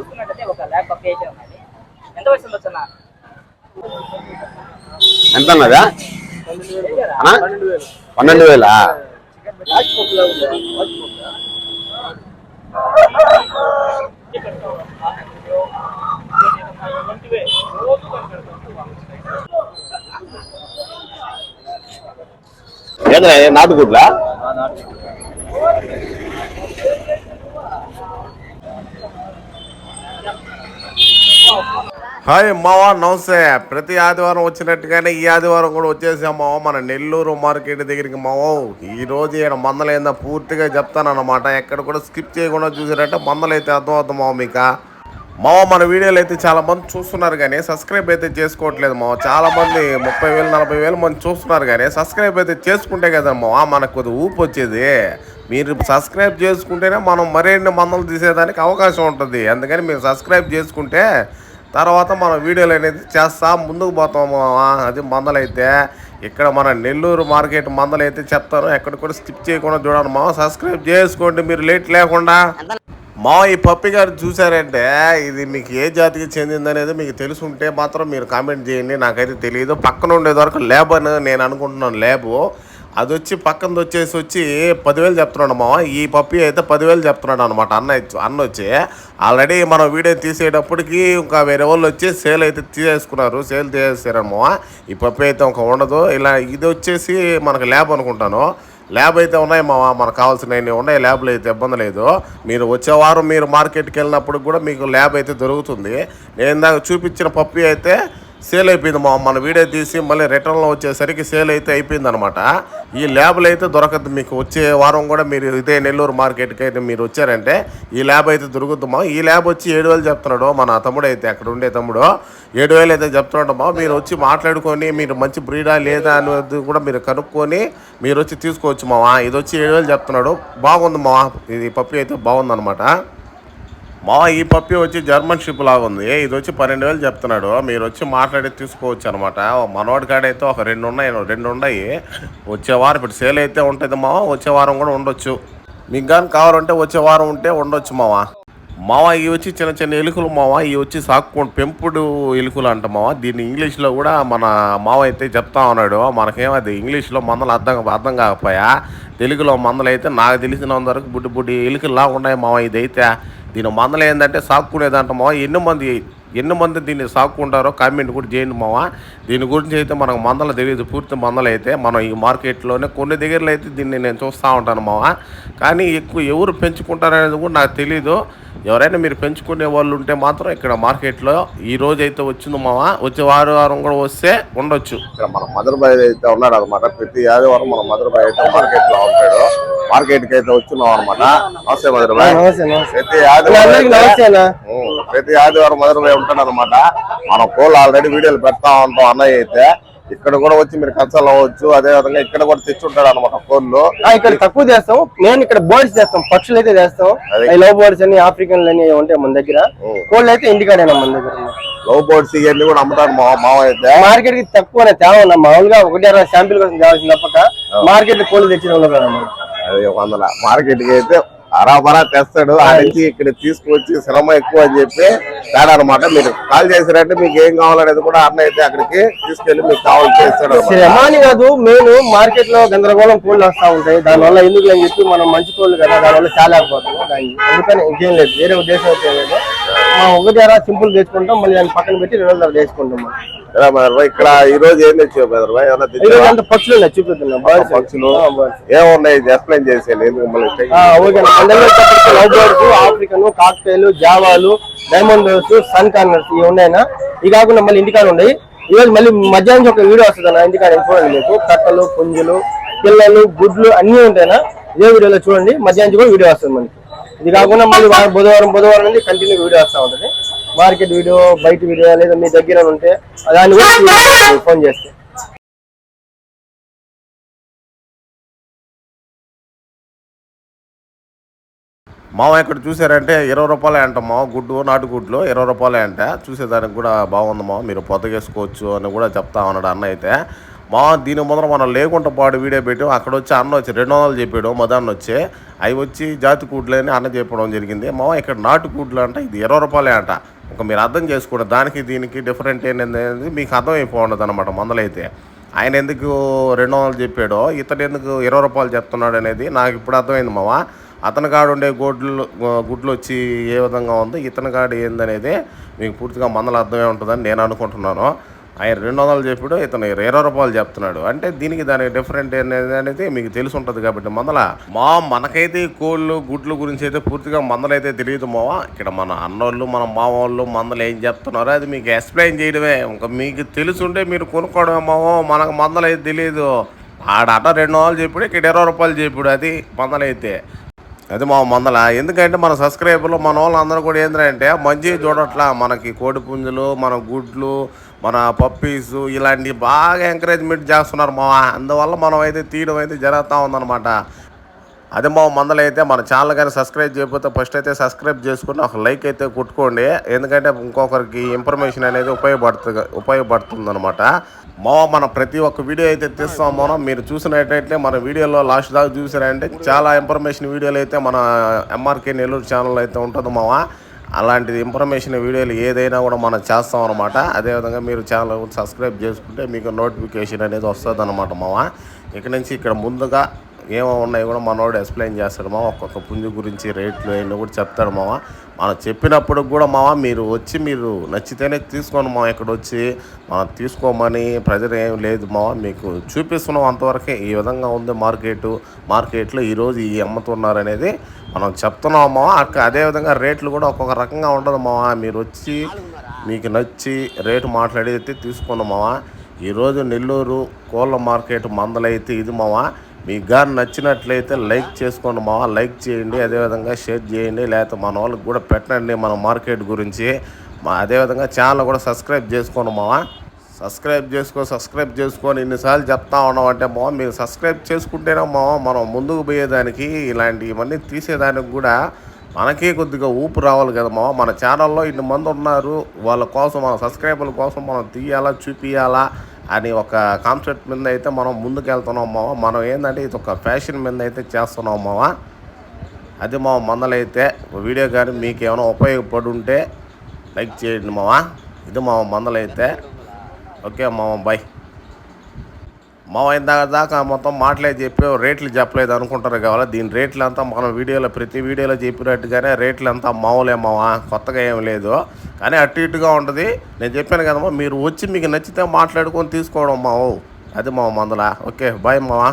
చూసుకున్నట్టయితే ఒక ల్యాబ్ పప్పి అయితే ఉన్నది ఎంత వయసు ఉండొచ్చు అన్న? ఎంత అన్నదా? అన్నా? పన్నెండు వేలా? ఏదైనా నాటుగుడ్లా హాయ్ మావా నమస్తే. ప్రతి ఆదివారం వచ్చినట్టుగానే ఈ ఆదివారం కూడా వచ్చేసామావా మన నెల్లూరు మార్కెట్ దగ్గరికి మావావు ఈరోజు ఈయన మందలైందా పూర్తిగా చెప్తానన్నమాట. ఎక్కడ కూడా స్కిప్ చేయకుండా చూసారంటే మందలైతే అర్థమవుతాం మావ మీకు. మావ మన వీడియోలు అయితే చాలా మంది చూస్తున్నారు కానీ సబ్స్క్రైబ్ అయితే చేసుకోవట్లేదు మావ. చాలా మంది ముప్పై వేలు నలభై వేలు మంది చూస్తున్నారు కానీ సబ్స్క్రైబ్ అయితే చేసుకుంటే కదా మావ మనకు కొద్ది ఊపు వచ్చేది. మీరు సబ్స్క్రైబ్ చేసుకుంటేనే మనం మరిన్ని మందలు తీసేదానికి అవకాశం ఉంటుంది. అందుకని మీరు సబ్స్క్రైబ్ చేసుకుంటే తర్వాత మనం వీడియోలు అనేది చేస్తా ముందుకు పోతాము అది మందలైతే ఇక్కడ మన నెల్లూరు మార్కెట్ మందలు అయితే చెప్తాను. ఎక్కడ కూడా స్కిప్ చేయకుండా చూడండి మా సబ్స్క్రైబ్ చేసుకోండి. మీరు లేట్ లేకుండా. మా ఈ పప్పి గారు చూసారంటే ఇది మీకు ఏ జాతికి చెందిందనేది మీకు మీకు తెలుసుంటే మాత్రం మీరు కామెంట్ చేయండి. నాకైతే తెలియదు పక్కన ఉండేది వరకు ల్యాబ్ అని నేను అనుకుంటున్నాను ల్యాబు. అది వచ్చి పక్కనది వచ్చేసి వచ్చి పదివేలు చెప్తున్నాడు మామ ఈ పప్పి అయితే పదివేలు చెప్తున్నాడు అనమాట అన్న అన్న వచ్చి ఆల్రెడీ మనం వీడియో తీసేటప్పటికి ఇంకా వేరే వాళ్ళు వచ్చి సేల్ అయితే తీసేసుకున్నారు. సేల్ తీసేసారమ్మా ఈ పప్పి అయితే ఒక ఉండదు. ఇలా ఇది వచ్చేసి మనకు ల్యాబ్ అనుకుంటాను. ల్యాబ్ అయితే ఉన్నాయి మా మనకు కావాల్సినవి ఉన్నాయి ల్యాబ్లో అయితే ఇబ్బంది లేదు. మీరు వచ్చే వారం మీరు మార్కెట్కి వెళ్ళినప్పుడు కూడా మీకు ల్యాబ్ అయితే దొరుకుతుంది. నేను దాకా చూపించిన పప్పి అయితే సేల్ అయిపోయింది. మా మన వీడియో తీసి మళ్ళీ రిటర్న్లో వచ్చేసరికి సేల్ అయితే అయిపోయిందనమాట ఈ ల్యాబ్లు అయితే దొరకదు. మీకు వచ్చే వారం కూడా మీరు ఇదే నెల్లూరు మార్కెట్కి అయితే మీరు వచ్చారంటే ఈ ల్యాబ్ అయితే దొరుకుతుంది ఈ ల్యాబ్ వచ్చి ఏడు వేలు చెప్తున్నాడు మన తమ్ముడు అయితే అక్కడ ఉండే తమ్ముడు. ఏడు వేలు అయితే చెప్తున్నాడు మా మీరు వచ్చి మాట్లాడుకొని మీరు మంచి బ్రీడా లేదా అనేది కూడా మీరు కనుక్కొని మీరు వచ్చి తీసుకోవచ్చు మావా? ఇది వచ్చి ఏడు వేలు చెప్తున్నాడు. బాగుంది మావా? ఇది పప్పి అయితే బాగుందనమాట మా ఈ పప్పి వచ్చి జర్మన్ షిప్ లాగా ఉంది. ఇది వచ్చి పన్నెండు వేలు చెప్తున్నాడు. మీరు వచ్చి మాట్లాడి తీసుకోవచ్చు అనమాట. మనవాడి కాడ అయితే ఒక రెండు ఉన్నాయి రెండు ఉన్నాయి. వచ్చే వారం ఇప్పుడు సేల్ అయితే ఉంటుంది మావా? వచ్చే వారం కూడా ఉండొచ్చు. మీకు కానీ కావాలంటే వచ్చే వారం ఉంటే ఉండొచ్చు మావా? మావ ఇవి వచ్చి చిన్న చిన్న ఎలుకలు మావ? ఇవి వచ్చి సాక్కోండి పెంపుడు ఎలుకలు అంట మావ? దీన్ని ఇంగ్లీష్లో కూడా మన మావ అయితే చెప్తా ఉన్నాడు. మనకేమది? ఇంగ్లీష్లో మందలు అర్థం అర్థం కాకపోయా? తెలుగులో మందలు అయితే నాకు తెలిసినంత వరకు బుడ్డి బుడ్డి ఎలుకలు లాగా ఉన్నాయి మావ ఇదైతే. దీని మందలు ఏంటంటే సాక్కునేదంట ఎన్ని మంది ఎన్ని మంది దీన్ని సాక్కుంటారో కామెంట్ కూడా చేయండి మావ. దీని గురించి అయితే మనకు మందలు తెలియదు పూర్తి మందలు అయితే. మనం ఈ మార్కెట్లోనే కొన్ని దగ్గరలో అయితే దీన్ని నేను చూస్తూ ఉంటాను మావ. కానీ ఎక్కువ ఎవరు పెంచుకుంటారనేది కూడా నాకు తెలియదు ఎవరైనా మీరు పెంచుకునే వాళ్ళు ఉంటే మాత్రం ఇక్కడ మార్కెట్లో ఈ రోజు అయితే వచ్చింది మావా. వచ్చే వారం వారం కూడా వస్తే ఉండొచ్చు. ఇక్కడ మన మదర్ బాయ్ అయితే ఉన్నాడు అనమాట ప్రతి ఆదివారం మన మదర్ బాయ్ అయితే మార్కెట్లో ఉంటాడు. మార్కెట్కి అయితే వచ్చినాం అనమాట నమస్తే మదర్ బాయ్ నమస్తే నమస్తే. ప్రతి ఆదివారం ప్రతి ఆదివారం బాయ్ ఉంటాడు అనమాట మన కోళ్ళు ఆల్రెడీ వీడియోలు పెడతా ఉంటాం అన్నయ్య అయితే. ఇక్కడ కూడా వచ్చి మీరు కన్సల్ అవ్వచ్చు. అదే విధంగా ఇక్కడ కూడా తెచ్చుంటాడు అనమాట కోళ్ళు ఇక్కడ తక్కువ చేస్తాం నేను ఇక్కడ బర్డ్స్ చేస్తాం. పక్షులు అయితే చేస్తాం లవ్ బర్డ్స్ అని ఆఫ్రికన్ అని ఉంటాయి మన దగ్గర. కోళ్ళు అయితే ఇంటికాడేనా మన దగ్గర? లవ్ బోర్డ్స్ ఇవన్నీ కూడా అమ్ముతాడు మా మావ అయితే. మార్కెట్కి తక్కువ తేవన్నా మామూలుగా ఒకటి శాంపిల్ కోసం తేవాల్సిన తప్పక మార్కెట్ కోళ్ళు తెచ్చిన వాళ్ళు కదా వందల. మార్కెట్కి అయితే అరాబరా తెస్తాడు. ఆ నుంచి ఇక్కడ తీసుకొచ్చి శ్రమ ఎక్కువ అని చెప్పి తేడా అనమాట మీరు కాల్ చేశారంటే మీకు ఏం కావాలనేది కూడా అన్న అయితే అక్కడికి తీసుకెళ్ళి మీకు కావాలి చేస్తాడు అన్నమాట. శ్రమ అని కాదు మెయిన్ మార్కెట్లో గందరగోళం కోళ్ళు వస్తా ఉంటాయి. దానివల్ల ఎందుకు అని చెప్పి మనం మంచి కోళ్ళు కదా దానివల్ల చాలా అయిపోతుంది దాన్ని అందుకని ఇంకేం లేదు. వేరే ఉద్దేశం అయితే లేదు. మా ఒకటి సింపుల్ తెచ్చుకుంటాం మళ్ళీ దాన్ని పక్కన పెట్టి రెండు రోజులు తెచ్చుకుంటాం ఇక్కడ ఈ రోజు ఏం తెచ్చావు పక్షులు చూపిస్తున్నాం. పక్షులు. ఏమున్నాయి? ఎక్స్ప్లెయిన్ చేసేయండి ఆఫ్రికన్ కాక్టైల్ జావాలు డైమండ్ సన్ కార్నర్స్ ఇవి ఉన్నాయన్నా? ఇవి కాకుండా మళ్ళీ ఇంటికాడ ఉన్నాయి. ఈ రోజు మళ్ళీ మధ్యాహ్నం ఒక వీడియో వస్తుంది అన్న ఇంటికాడ చూడండి మీకు. కట్టలు పుంజులు పిల్లలు గుడ్లు అన్ని ఉంటాయినా ఇదే వీడియోలో చూడండి. మధ్యాహ్నం కూడా వీడియో వస్తుంది మనకి. ఇది కాకుండా మళ్ళీ వారం- బుధవారం బుధవారం నుండి కంటిన్యూ వీడియో వస్తూ ఉంటుంది. మార్కెట్ వీడియో బయట వీడియో లేదా మీ దగ్గర ఉంటే దాన్ని కూడా ఫోన్ చేస్తే. మావ ఇక్కడ చూసారంటే ఇరవై రూపాయలే అంట మావ గుడ్డు నాటు గుడ్లు ఇరవై రూపాయలే అంట. చూసేదానికి కూడా బాగుంది మావ మీరు పొద్దగేసుకోవచ్చు అని కూడా చెప్తా ఉన్నాడు అన్న అయితే. మా దీని ముందర మనం లేకుండా పాడు వీడియో పెట్టాం. అక్కడ వచ్చి అన్న వచ్చి రెండు వందలు చెప్పాడు మదన్న వచ్చి. అవి వచ్చి జాతి కూడ్లు అని అన్న చెప్పడం జరిగింది. మా ఇక్కడ నాటు కూడ్లు అంట ఇది ఇరవై రూపాయలే అంట. ఒక మీరు అర్థం చేసుకోండి దానికి దీనికి డిఫరెంట్ ఏంటనేది మీకు అర్థమైపోండదు అనమాట మందలైతే. ఆయన ఎందుకు రెండు వందలు చెప్పాడో ఇతను ఎందుకు ఇరవై రూపాయలు చెప్తున్నాడు అనేది నాకు ఇప్పుడు అర్థమైంది మావా. అతని కాడు ఉండే గుడ్లు గుడ్లు వచ్చి ఏ విధంగా ఉందో ఇతని కాడు ఏందనేది మీకు పూర్తిగా మందలు అర్థమై ఉంటుందని నేను అనుకుంటున్నాను. ఆయన రెండు వందలు చెప్పాడు ఇతను ఇరవై రూపాయలు చెప్తున్నాడు. అంటే దీనికి దానికి డిఫరెంట్ అనేది అనేది మీకు తెలిసి ఉంటుంది కాబట్టి మందల మా మనకైతే కోళ్ళు గుడ్లు గురించి అయితే పూర్తిగా మందలైతే తెలియదు మావా. ఇక్కడ మన అన్నోళ్ళు మన మామూళ్ళు మందలు ఏం చెప్తున్నారో అది మీకు ఎక్స్ప్లెయిన్ చేయడమే. ఇంకా మీకు తెలుసుంటే మీరు కొనుక్కోవడమే మావో. మనకు మందలు అయితే తెలియదు. ఆడట రెండు వందలు చెప్పాడు ఇక్కడ ఇరవై రూపాయలు చెప్పాడు అది మందలైతే. అది మా మందల. ఎందుకంటే మన సబ్స్క్రైబర్లు మన వాళ్ళందరూ కూడా ఏంటంటే మంచి చూడట్లా మనకి కోడి పుంజులు మన గుడ్లు మన పప్పీస్ ఇలాంటివి బాగా ఎంకరేజ్మెంట్ చేస్తున్నారు మా. అందువల్ల మనం అయితే తీయడం అయితే జరుగుతూ ఉందన్నమాట. అదే మా మందలు అయితే మన ఛానల్ కానీ సబ్స్క్రైబ్ చేయకపోతే ఫస్ట్ అయితే సబ్స్క్రైబ్ చేసుకుని ఒక లైక్ అయితే కొట్టుకోండి. ఎందుకంటే ఇంకొకరికి ఇన్ఫర్మేషన్ అనేది ఉపయోగపడుతుంది ఉపయోగపడుతుంది అనమాట మా మన ప్రతి ఒక్క వీడియో అయితే తీస్తాం మనం. మీరు చూసినట్టయితే మన వీడియోలో లాస్ట్ దాకా చూసారంటే చాలా ఇన్ఫర్మేషన్ వీడియోలు అయితే మన ఎంఆర్కే నెల్లూరు ఛానల్ అయితే ఉంటుంది మావా. అలాంటి ఇన్ఫర్మేషన్ వీడియోలు ఏదైనా కూడా మనం చేస్తాం అనమాట అదేవిధంగా మీరు ఛానల్ సబ్స్క్రైబ్ చేసుకుంటే మీకు నోటిఫికేషన్ అనేది వస్తుంది అనమాట మావా. ఇక నుంచి ఇక్కడ ముందుగా ఏమో ఉన్నాయి కూడా మనోడు ఎక్స్ప్లెయిన్ చేస్తాడు మామ ఒక్కొక్క పుంజు గురించి రేట్లు అవన్నీ కూడా చెప్తాడు మామ. మనం చెప్పినప్పుడు కూడా మామ మీరు వచ్చి మీరు నచ్చితేనే తీసుకోండి మామ ఇక్కడ వచ్చి మనం తీసుకోమని ప్రజలు ఏం లేదు మామ. మీకు చూపిస్తున్నాం అంతవరకే ఈ విధంగా ఉంది మార్కెట్. మార్కెట్లో ఈరోజు ఈ అమ్ముతున్నారు అనేది మనం చెప్తున్నాం మామ. అక్క అదేవిధంగా రేట్లు కూడా ఒక్కొక్క రకంగా ఉండదు మామ. మీరు వచ్చి మీకు నచ్చి రేటు మాట్లాడి అయితే తీసుకోండి మామ. ఈరోజు నెల్లూరు కోళ్ళ మార్కెట్ మందలైతే ఇది మావా మీకు కానీ నచ్చినట్లయితే లైక్ చేసుకోండి మా లైక్ చేయండి అదేవిధంగా షేర్ చేయండి లేకపోతే మన వాళ్ళకి కూడా పెట్టండి మన మార్కెట్ గురించి. మా అదేవిధంగా ఛానల్ కూడా సబ్స్క్రైబ్ చేసుకోండి మావా. సబ్స్క్రైబ్ చేసుకో సబ్స్క్రైబ్ చేసుకొని ఇన్నిసార్లు చెప్తా ఉన్నాం అంటే మీరు సబ్స్క్రైబ్ చేసుకుంటేనే మా మనం ముందుకు పోయేదానికి ఇలాంటివన్నీ తీసేదానికి కూడా మనకే కొద్దిగా ఊపు రావాలి కదా మావా మన ఛానల్లో ఇన్ని మంది ఉన్నారు. వాళ్ళ కోసం మన సబ్స్క్రైబర్ల కోసం మనం తీయాలా చూపియాలా అని ఒక కాన్సెప్ట్ మీద అయితే మనం ముందుకు వెళ్తున్నాం మనం ఏంటంటే ఇది ఒక ఫ్యాషన్ మీద అయితే చేస్తున్నాం మావా అది మా మందలైతే వీడియో కానీ మీకు ఏమైనా ఉపయోగపడి ఉంటే లైక్ చేయండి మావా ఇది మా మందలైతే. ఓకే మామ బాయ్ మా ఇందాక దాకా మొత్తం మాటలే చెప్పి రేట్లు చెప్పలేదు అనుకుంటారు కావాలా? దీని రేట్లు అంతా మనం వీడియోలో ప్రతి వీడియోలో చెప్పినట్టుగానే రేట్లు అంతా మామూలే మావా కొత్తగా ఏం లేదు. కానీ అటు ఇటుగా ఉంటుంది. నేను చెప్పాను కదమ్మా మీరు వచ్చి మీకు నచ్చితే మాట్లాడుకొని తీసుకోవడం మావు. అది మా మందులా. ఓకే బాయ్ మావా.